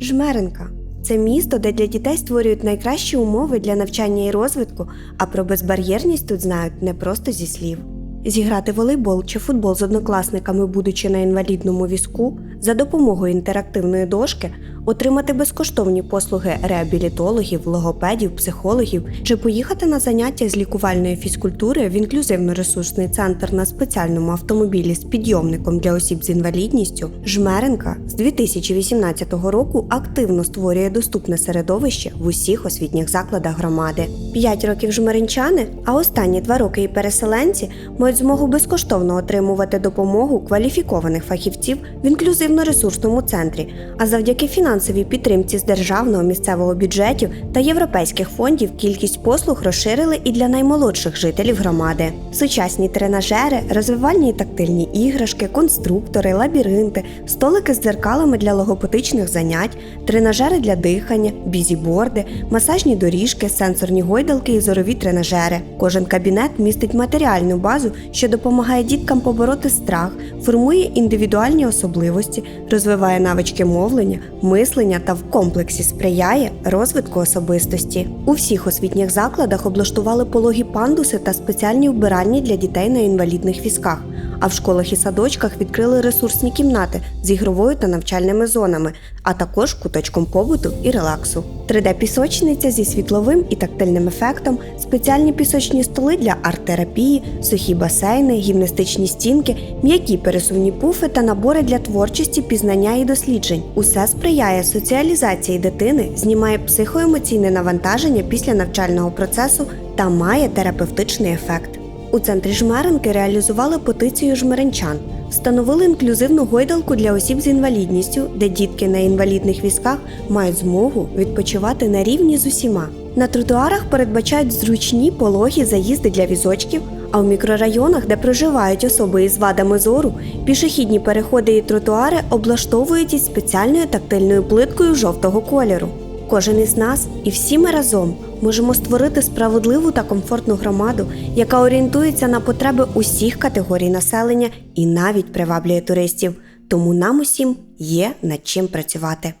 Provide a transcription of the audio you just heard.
Жмеренка це місто, де для дітей створюють найкращі умови для навчання і розвитку, а про безбар'єрність тут знають не просто зі слів. Зіграти волейбол чи футбол з однокласниками, будучи на інвалідному візку, за допомогою інтерактивної дошки, отримати безкоштовні послуги реабілітологів, логопедів, психологів чи поїхати на заняття з лікувальної фізкультури в інклюзивно-ресурсний центр на спеціальному автомобілі з підйомником для осіб з інвалідністю, Жмеренка з 2018 року активно створює доступне середовище в усіх освітніх закладах громади. П'ять років жмеринчани, а останні два роки і переселенці мають змогу безкоштовно отримувати допомогу кваліфікованих фахівців в інклюзивно-ресурсному центрі, а завдяки фінансовій підтримці з державного місцевого бюджетів та європейських фондів кількість послуг розширили і для наймолодших жителів громади. Сучасні тренажери, розвивальні і тактильні іграшки, конструктори, лабіринти, столики з дзеркалами для логопатичних занять, тренажери для дихання, бізіборди, масажні доріжки, сенсорні гойдалки і зорові тренажери. Кожен кабінет містить матеріальну базу, що допомагає діткам побороти страх, формує індивідуальні особливості, розвиває навички мовлення, мислення та в комплексі сприяє розвитку особистості. У всіх освітніх закладах облаштували пологі пандуси та спеціальні вбиральні для дітей на інвалідних візках. А в школах і садочках відкрили ресурсні кімнати з ігровою та навчальними зонами, а також куточком побуту і релаксу. 3D-пісочниця зі світловим і тактильним ефектом, спеціальні пісочні столи для арт-терапії, сухі басейни, гімнастичні стінки, м'які пересувні пуфи та набори для творчості, пізнання і досліджень. Усе сприяє соціалізації дитини, знімає психоемоційне навантаження після навчального процесу та має терапевтичний ефект. У центрі жмеренки реалізували петицію жмеренчан. Встановили інклюзивну гойдалку для осіб з інвалідністю, де дітки на інвалідних візках мають змогу відпочивати на рівні з усіма. На тротуарах передбачають зручні пологі заїзди для візочків, а в мікрорайонах, де проживають особи із вадами зору, пішохідні переходи і тротуари облаштовують із спеціальною тактильною плиткою жовтого кольору. Кожен із нас і всі ми разом можемо створити справедливу та комфортну громаду, яка орієнтується на потреби усіх категорій населення і навіть приваблює туристів. Тому нам усім є над чим працювати.